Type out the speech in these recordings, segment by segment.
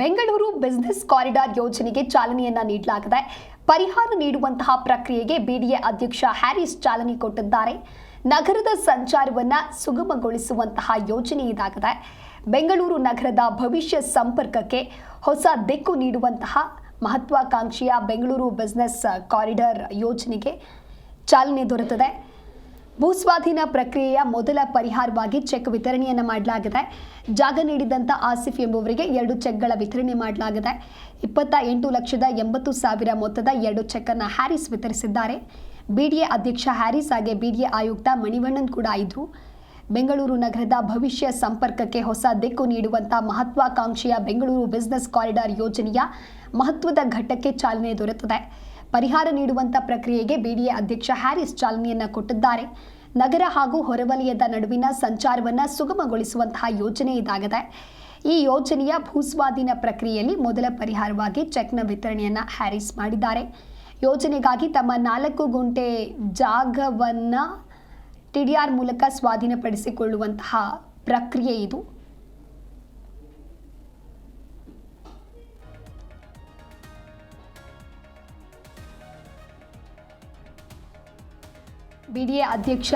Bengaluru business corridor ಯೋಜನೆಗೆ ಚಾಲನೆಯನ್ನ ನೀಡಲಾಗಿದೆ. ಪರಿಹಾರ ನೀಡುವಂತಹ ಪ್ರಕ್ರಿಯೆಗೆ ಬಿಡಿಎ ಅಧ್ಯಕ್ಷ ಹ್ಯಾರಿಸ್ ಚಾಲನೆ ಕೊಟ್ಟಿದ್ದಾರೆ. ನಗರದ ಸಂಚಾರವನ್ನ ಸುಗಮಗೊಳಿಸುವಂತಹ ಯೋಜನೆ ಇದಾಗಿದೆ. ಬೆಂಗಳೂರು ನಗರದ ಭವಿಷ್ಯ ಸಂಪರ್ಕಕ್ಕೆ ಹೊಸ ದಿಕ್ಕು ನೀಡುವಂತಹ ಮಹತ್ವಾಕಾಂಕ್ಷೆಯ ಬೆಂಗಳೂರು ಬಿಸ್ನೆಸ್ ಕಾರಿಡಾರ್ ಯೋಜನೆಗೆ ಚಾಲನೆ ದೊರೆತಿದೆ. ಭೂಸ್ವಾಧೀನ ಪ್ರಕ್ರಿಯೆಯ ಮೊದಲ ಪರಿಹಾರವಾಗಿ ಚೆಕ್ ವಿತರಣೆಯನ್ನು ಮಾಡಲಾಗಿದೆ. ಜಾಗ ನೀಡಿದಂಥ ಆಸಿಫ್ ಎಂಬುವರಿಗೆ ಎರಡು ಚೆಕ್ಗಳ ವಿತರಣೆ ಮಾಡಲಾಗಿದೆ. ಇಪ್ಪತ್ತ ಎಂಟು ಲಕ್ಷದ ಎಂಬತ್ತು ಸಾವಿರ ಮೊತ್ತದ ಎರಡು ಚೆಕ್ಕನ್ನು ಹ್ಯಾರಿಸ್ ವಿತರಿಸಿದ್ದಾರೆ. ಬಿಡಿಎ ಅಧ್ಯಕ್ಷ ಹ್ಯಾರಿಸ್ ಹಾಗೆ ಬಿಡಿಎ ಆಯುಕ್ತ ಮಣಿವಣ್ಣನ್ ಕೂಡ ಇದ್ದು ಬೆಂಗಳೂರು ನಗರದ ಭವಿಷ್ಯ ಸಂಪರ್ಕಕ್ಕೆ ಹೊಸ ದಿಕ್ಕು ನೀಡುವಂಥ ಮಹತ್ವಾಕಾಂಕ್ಷೆಯ ಬೆಂಗಳೂರು ಬಿಸ್ನೆಸ್ ಕಾರಿಡಾರ್ ಯೋಜನೆಯ ಮಹತ್ವದ ಘಟ್ಟಕ್ಕೆ ಚಾಲನೆ ದೊರೆತಿದೆ. ಪರಿಹಾರ ನೀಡುವಂಥ ಪ್ರಕ್ರಿಯೆಗೆ ಬಿಡಿಎ ಅಧ್ಯಕ್ಷ ಹ್ಯಾರಿಸ್ ಚಾಲನೆಯನ್ನು ಕೊಟ್ಟಿದ್ದಾರೆ. ನಗರ ಹಾಗೂ ಹೊರವಲಯದ ನಡುವಿನ ಸಂಚಾರವನ್ನು ಸುಗಮಗೊಳಿಸುವಂತಹ ಯೋಜನೆ ಇದಾಗಿದೆ, ಈ ಯೋಜನೆಯ ಭೂಸ್ವಾಧೀನ ಪ್ರಕ್ರಿಯೆಯಲ್ಲಿ ಮೊದಲ ಪರಿಹಾರವಾಗಿ ಚೆಕ್ನ ವಿತರಣೆಯನ್ನು ಹ್ಯಾರಿಸ್ ಮಾಡಿದ್ದಾರೆ. ಯೋಜನೆಗಾಗಿ ತಮ್ಮ ನಾಲ್ಕು ಗುಂಟೆ ಜಾಗವನ್ನ ಟಿಡಿಆರ್ ಮೂಲಕ ಸ್ವಾಧೀನಪಡಿಸಿಕೊಳ್ಳುವಂತಹ ಪ್ರಕ್ರಿಯೆ ಇದು. ಬಿಡಿಎ ಅಧ್ಯಕ್ಷ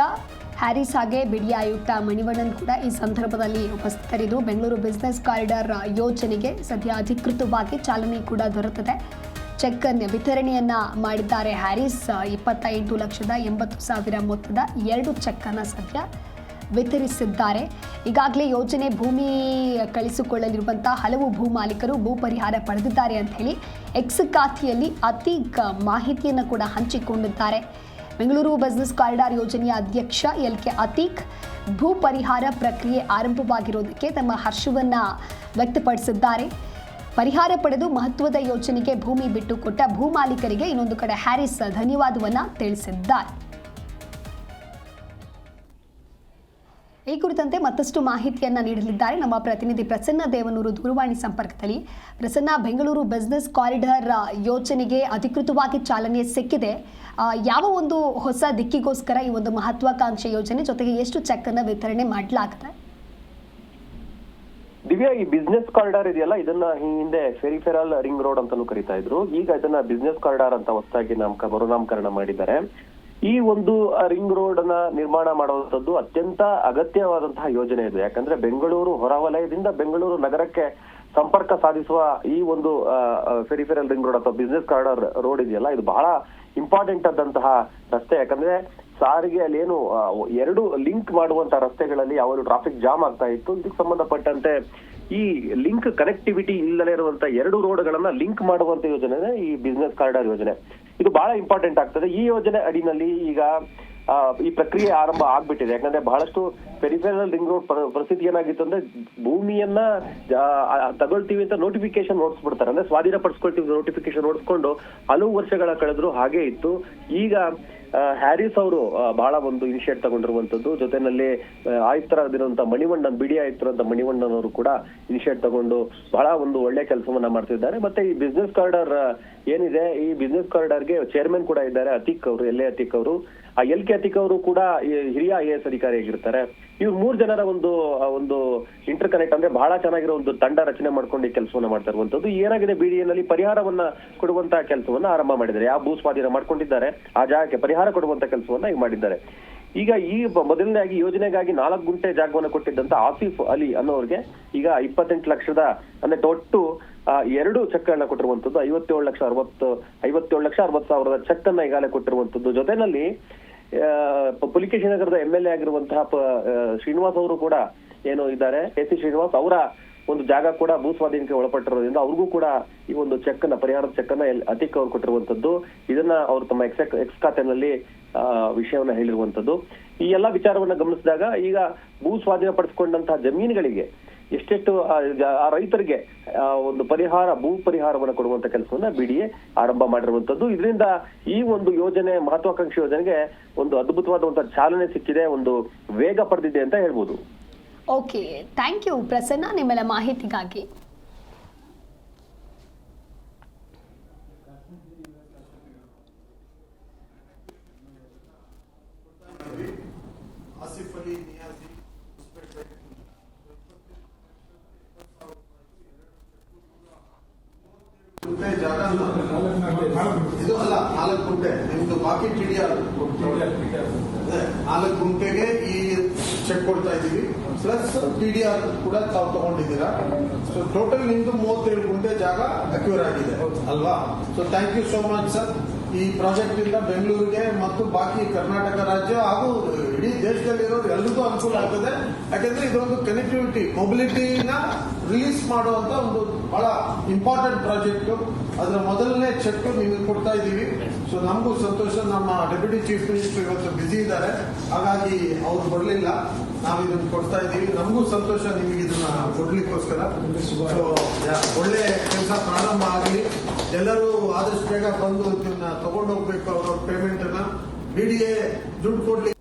ಹ್ಯಾರಿಸ್ ಹಾಗೆ ಬಿಡಿಎ ಆಯುಕ್ತ ಮಣಿವಣ್ಣನ್ ಕೂಡ ಈ ಸಂದರ್ಭದಲ್ಲಿ ಉಪಸ್ಥಿತರಿದ್ದು, ಬೆಂಗಳೂರು ಬಿಸ್ನೆಸ್ ಕಾರಿಡಾರ್ ಯೋಜನೆಗೆ ಸದ್ಯ ಅಧಿಕೃತವಾಗಿ ಚಾಲನೆ ಕೂಡ ದೊರೆತಿದೆ. ಚೆಕ್ ವಿತರಣೆಯನ್ನು ಮಾಡಿದ್ದಾರೆ ಹ್ಯಾರಿಸ್. ಇಪ್ಪತ್ತ ಎಂಟು ಲಕ್ಷದ ಎಂಬತ್ತು ಸಾವಿರ ಮೊತ್ತದ ಎರಡು ಚೆಕ್ ಅನ್ನ ಸದ್ಯ ವಿತರಿಸಿದ್ದಾರೆ. ಈಗಾಗಲೇ ಯೋಜನೆ ಭೂಮಿ ಕಳಿಸಿಕೊಳ್ಳಲಿರುವಂತಹ ಹಲವು ಭೂ ಮಾಲೀಕರು ಭೂ ಪರಿಹಾರ ಪಡೆದಿದ್ದಾರೆ ಅಂತ ಹೇಳಿ ಎಕ್ಸ್ ಖಾತೆಯಲ್ಲಿ ಅತಿ ಮಾಹಿತಿಯನ್ನು ಕೂಡ ಹಂಚಿಕೊಂಡಿದ್ದಾರೆ. ಬೆಂಗಳೂರು ಬಿಸ್ನೆಸ್ ಕಾರಿಡಾರ್ ಯೋಜನೆಯ ಅಧ್ಯಕ್ಷ ಎಲ್ ಕೆ ಅತೀಕ್, ಭೂ ಪರಿಹಾರ ಪ್ರಕ್ರಿಯೆ ಆರಂಭವಾಗಿರೋದಕ್ಕೆ ತಮ್ಮ ಹರ್ಷವನ್ನು ವ್ಯಕ್ತಪಡಿಸಿದ್ದಾರೆ. ಪರಿಹಾರ ಪಡೆದು ಮಹತ್ವದ ಯೋಜನೆಗೆ ಭೂಮಿ ಬಿಟ್ಟು ಕೊಟ್ಟ ಭೂ ಮಾಲೀಕರಿಗೆ ಇನ್ನೊಂದು ಕಡೆ ಹ್ಯಾರಿಸ್ ಧನ್ಯವಾದವನ್ನು ತಿಳಿಸಿದ್ದಾರೆ. ಈ ಕುರಿತಂತೆ ಮತ್ತಷ್ಟು ಮಾಹಿತಿಯನ್ನು ನೀಡಲಿದ್ದಾರೆ. ನಮ್ಮ ಪ್ರತಿನಿಧಿ ಪ್ರಸನ್ನ ದೇವನೂರು ದೂರವಾಣಿ ಸಂಪರ್ಕದಲ್ಲಿ. ಪ್ರಸನ್ನ, ಬೆಂಗಳೂರು ಬಿಸ್ನೆಸ್ ಕಾರಿಡಾರ್ ಯೋಜನೆಗೆ ಅಧಿಕೃತವಾಗಿ ಚಾಲನೆ ಸಿಕ್ಕಿದೆ. ಯಾವ ಒಂದು ಹೊಸ ದಿಕ್ಕಿಗೋಸ್ಕರ ಈ ಒಂದು ಮಹತ್ವಾಕಾಂಕ್ಷೆ ಯೋಜನೆ ಜೊತೆಗೆ ಎಷ್ಟು ಚೆಕ್ ಅನ್ನ ವಿತರಣೆ ಮಾಡಲಾಗುತ್ತೆ ದಿವ್ಯಾ, ಈ ಬಿಸ್ನೆಸ್ ಕಾರಿಡಾರ್ ಇದೆಯಲ್ಲ, ಇದನ್ನ ಹಿಂದೆ ಫೆರಿಫೆರಲ್ ರಿಂಗ್ ರೋಡ್ ಅಂತಲೂ ಕರಿತಾ ಇದ್ರು. ಈಗ ಇದನ್ನ ಬಿಸ್ನೆಸ್ ಕಾರಿಡಾರ್ ಅಂತ ಹೊಸದಾಗಿ ನಾಮಕ ಮರುನಾಮಕರಣ ಮಾಡಿದ್ದಾರೆ. ಈ ಒಂದು ರಿಂಗ್ ರೋಡ್ನ ನಿರ್ಮಾಣ ಮಾಡುವಂಥದ್ದು ಅತ್ಯಂತ ಅಗತ್ಯವಾದಂತಹ ಯೋಜನೆ ಇದು. ಯಾಕಂದ್ರೆ ಬೆಂಗಳೂರು ಹೊರವಲಯದಿಂದ ಬೆಂಗಳೂರು ನಗರಕ್ಕೆ ಸಂಪರ್ಕ ಸಾಧಿಸುವ ಈ ಒಂದು ಫೆರಿಫೆರಲ್ ರಿಂಗ್ ರೋಡ್ ಅಥವಾ ಬಿಸ್ನೆಸ್ ಕಾರಿಡಾರ್ ರೋಡ್ ಇದೆಯಲ್ಲ, ಇದು ಬಹಳ ಇಂಪಾರ್ಟೆಂಟ್ ಆದಂತಹ ರಸ್ತೆ. ಯಾಕಂದ್ರೆ ಸಾರಿಗೆಯಲ್ಲಿ ಏನು ಎರಡು ಲಿಂಕ್ ಮಾಡುವಂತಹ ರಸ್ತೆಗಳಲ್ಲಿ ಯಾವಾಗಲೂ ಟ್ರಾಫಿಕ್ ಜಾಮ್ ಆಗ್ತಾ ಇತ್ತು. ಇದಕ್ಕೆ ಸಂಬಂಧಪಟ್ಟಂತೆ ಈ ಲಿಂಕ್ ಕನೆಕ್ಟಿವಿಟಿ ಇಲ್ಲದೆ ಇರುವಂತಹ ಎರಡು ರೋಡ್ಗಳನ್ನ ಲಿಂಕ್ ಮಾಡುವಂತ ಯೋಜನೆ ಈ ಬಿಸ್ನೆಸ್ ಕಾರಿಡಾರ್ ಯೋಜನೆ. ಇದು ಬಹಳ ಇಂಪಾರ್ಟೆಂಟ್ ಆಗ್ತದೆ. ಈ ಯೋಜನೆ ಅಡಿನಲ್ಲಿ ಈಗ ಈ ಪ್ರಕ್ರಿಯೆ ಆರಂಭ ಆಗ್ಬಿಟ್ಟಿದೆ. ಯಾಕಂದ್ರೆ ಬಹಳಷ್ಟು ಪೆರಿಫೆರಲ್ ರಿಂಗ್ ರೋಡ್ ಪರಿಸ್ಥಿತಿ ಏನಾಗಿತ್ತು ಅಂದ್ರೆ ಭೂಮಿಯನ್ನ ತಗೊಳ್ತೀವಿ ಅಂತ ನೋಟಿಫಿಕೇಶನ್ ನೋಡಿಸ್ಬಿಡ್ತಾರೆ ಅಂದ್ರೆ ಸ್ವಾಧೀನ ಪಡಿಸ್ಕೊಳ್ತೀವಿ ನೋಟಿಫಿಕೇಶನ್ ನೋಡಿಸ್ಕೊಂಡು ಹಲವು ವರ್ಷಗಳ ಕಳೆದ್ರು ಹಾಗೆ ಇತ್ತು. ಈಗ ಹ್ಯಾರಿಸ್ ಅವರು ಬಹಳ ಒಂದು ಇನಿಷಿಯೇಟ್ ತಗೊಂಡಿರುವಂತದ್ದು ಜೊತೆನಲ್ಲಿ ಆಯುಕ್ತರಾಗಿರುವಂತ ಮಣಿವಣ್ಣನ್, ಬಿಡಿ ಆಯುಕ್ತರಂತ ಮಣಿವಣ್ಣನ್ ಅವರು ಕೂಡ ಇನಿಷಿಯೇಟ್ ತಗೊಂಡು ಬಹಳ ಒಂದು ಒಳ್ಳೆ ಕೆಲಸವನ್ನ ಮಾಡ್ತಿದ್ದಾರೆ. ಮತ್ತೆ ಈ ಬಿಸ್ನೆಸ್ ಕಾರಿಡಾರ್ ಏನಿದೆ? ಈ ಬಿಸ್ನೆಸ್ ಕಾರಿಡಾರ್ಗೆ ಚೇರ್ಮನ್ ಕೂಡ ಇದ್ದಾರೆ, ಅತೀಕ್ ಅವರು ಎಲ್ಲೇ ಅತೀಕ್ ಅವರು. ಆ ಎಲ್ ಕೆ ಅತಿಕ್ ಅವರು ಕೂಡ ಹಿರಿಯ ಐ ಎಸ್ ಅಧಿಕಾರಿಯಾಗಿರ್ತಾರೆ ಇವ್ರು ಮೂರ್ ಜನರ ಒಂದು ಒಂದು ಇಂಟರ್ ಕನೆಕ್ಟ್ ಅಂದ್ರೆ ಬಹಳ ಚೆನ್ನಾಗಿರೋ ಒಂದು ತಂಡ ರಚನೆ ಮಾಡ್ಕೊಂಡು ಈ ಕೆಲಸವನ್ನ ಮಾಡ್ತಾ ಇರುವಂತದ್ದು ಏನಾಗಿದೆ ಬಿಡಿಎನಲ್ಲಿ ಪರಿಹಾರವನ್ನ ಕೊಡುವಂತಹ ಕೆಲಸವನ್ನ ಆರಂಭ ಮಾಡಿದ್ದಾರೆ. ಯಾವ ಭೂ ಸ್ವಾಧೀನ ಮಾಡ್ಕೊಂಡಿದ್ದಾರೆ. ಆ ಜಾಗಕ್ಕೆ ಪರಿಹಾರ ಕೊಡುವಂತ ಕೆಲಸವನ್ನ ಈಗ ಮಾಡಿದ್ದಾರೆ. ಈಗ ಈ ಮೊದಲನೇದಾಗಿ ಯೋಜನೆಗಾಗಿ ನಾಲ್ಕು ಗುಂಟೆ ಜಾಗವನ್ನು ಕೊಟ್ಟಿದ್ದಂತ ಆಸಿಫ್ ಅಲಿ ಅನ್ನೋರಿಗೆ ಈಗ ಇಪ್ಪತ್ತೆಂಟು ಲಕ್ಷದ ಅಂದ್ರೆ ಒಟ್ಟು ಎರಡು ಚೆಕ್ ಅನ್ನ ಕೊಟ್ಟಿರುವಂತದ್ದು ಐವತ್ತೇಳು ಲಕ್ಷ ಅರವತ್ತು ಐವತ್ತೇಳು ಲಕ್ಷ ಅರವತ್ತು ಸಾವಿರದ ಚೆಕ್ ಅನ್ನ ಈಗಾಗಲೇ ಕೊಟ್ಟಿರುವಂತದ್ದು. ಜೊತೆನಲ್ಲಿ ಆ, ಪುಲಿಕೇಶಿ ನಗರದ ಎಂ ಎಲ್ ಎ ಆಗಿರುವಂತಹ ಶ್ರೀನಿವಾಸ್ ಅವರು ಕೂಡ ಏನು ಇದ್ದಾರೆ. ಎ ಸಿ ಶ್ರೀನಿವಾಸ್ ಅವರ ಒಂದು ಜಾಗ ಕೂಡ ಭೂ ಸ್ವಾಧೀನಕ್ಕೆ ಒಳಪಟ್ಟಿರೋದ್ರಿಂದ ಅವ್ರಿಗೂ ಕೂಡ ಈ ಒಂದು ಚೆಕ್ ಅನ್ನ ಪರಿಹಾರದ ಚೆಕ್ ಅನ್ನ ಅತಿಕ್ ಅವ್ರು ಕೊಟ್ಟಿರುವಂತದ್ದು. ಇದನ್ನ ಅವರು ತಮ್ಮ ಎಕ್ಸ್ ಎಕ್ಸ್ ಖಾತೆನಲ್ಲಿ ವಿಷಯವನ್ನ ಹೇಳಿರುವಂತದ್ದು ಈ ಎಲ್ಲಾ ವಿಚಾರವನ್ನ ಗಮನಿಸಿದಾಗ ಈಗ ಭೂ ಸ್ವಾಧೀನ ಪಡಿಸಿಕೊಂಡಂತಹ ಜಮೀನುಗಳಿಗೆ ಎಷ್ಟೆಷ್ಟು ಆ, ರೈತರಿಗೆ ಒಂದು ಪರಿಹಾರ ಭೂ ಪರಿಹಾರವನ್ನು ಕೊಡುವಂತ ಕೆಲಸವನ್ನ ಬಿಡಿಎ ಆರಂಭ ಮಾಡಿರುವಂತದ್ದು ಇದರಿಂದ ಈ ಒಂದು ಯೋಜನೆ ಮಹತ್ವಾಕಾಂಕ್ಷಿ ಯೋಜನೆಗೆ ಒಂದು ಅದ್ಭುತವಾದಂತಹ ಚಾಲನೆ ಸಿಕ್ಕಿದೆ ಒಂದು ವೇಗ ಪಡೆದಿದೆ ಅಂತ ಹೇಳ್ಬೋದು. ಓಕೆ ಥ್ಯಾಂಕ್ ಯು ಪ್ರಸನ್ನ ನಿಮ್ಮೆಲ್ಲ ಮಾಹಿತಿಗಾಗಿ. ಜಾಗ ಇದು ಅಲ್ಲ ನಾಲ್ಕು ಗುಂಟೆ. ನಿಮ್ದು ಬಾಕಿ ಟಿ ಡಿ ಆರ್ ನಾಲ್ಕು ಗುಂಟೆಗೆ ಈ ಚೆಕ್ ಕೊಡ್ತಾ ಇದೀವಿ ಪ್ಲಸ್ ಟಿ ಡಿ ಆರ್ ಕೂಡ ತಾವು ತಗೊಂಡಿದ್ದೀರಾ. ಸೊ ಟೋಟಲ್ ನಿಮ್ದು ಮೂವತ್ತೇಳು ಗುಂಟೆ ಜಾಗ ಅಕ್ಯೂರ್ ಆಗಿದೆ. ಅಲ್ವಾ? So thank you so much sir ಈ ಪ್ರಾಜೆಕ್ಟ್ ಇಂದ ಬೆಂಗಳೂರಿಗೆ ಮತ್ತು ಬಾಕಿ ಕರ್ನಾಟಕ ರಾಜ್ಯ ಹಾಗೂ ಇಡೀ ದೇಶದಲ್ಲಿರೋರು ಎಲ್ರಿಗೂ ಅನುಕೂಲ ಆಗ್ತದೆ. ಯಾಕಂದ್ರೆ ಇದೊಂದು ಕನೆಕ್ಟಿವಿಟಿ ಮೊಬಿಲಿಟಿನ ರಿಲೀಸ್ ಮಾಡುವಂತ ಒಂದು ಬಹಳ ಇಂಪಾರ್ಟೆಂಟ್ ಪ್ರಾಜೆಕ್ಟ್ ಅದರ ಮೊದಲನೇ ಚೆಕ್ ನಿಮಗೆ ಕೊಡ್ತಾ ಇದ್ದೀವಿ. ಸೊ ನಮಗೂ ಸಂತೋಷ. ನಮ್ಮ ಡೆಪ್ಯೂಟಿ ಚೀಫ್ ಮಿನಿಸ್ಟರ್ ಇವತ್ತು ಬಿಸಿ ಇದ್ದಾರೆ. ಹಾಗಾಗಿ ಅವ್ರು ಬರಲಿಲ್ಲ. ನಾವು ಇದನ್ನು ಕೊಡ್ತಾ ಇದ್ದೀವಿ. ನಮಗೂ ಸಂತೋಷ ನಿಮಗೆ ಇದನ್ನ ಕೊಡ್ಲಿಕ್ಕೋಸ್ಕರ. ಒಳ್ಳೆ ಕೆಲಸ ಪ್ರಾರಂಭ ಆಗಲಿ. ಎಲ್ಲರೂ ಆದಷ್ಟು ಬೇಗ ಬಂದು ಇದನ್ನ ತಗೊಂಡೋಗ್ಬೇಕು ಅವ್ರವ್ರ ಪೇಮೆಂಟ್ ಅನ್ನ. ಬಿಡಿಗೆ ಡಿ ಎ ದುಡ್ಡು ಕೊಡ್ಲಿಕ್ಕೆ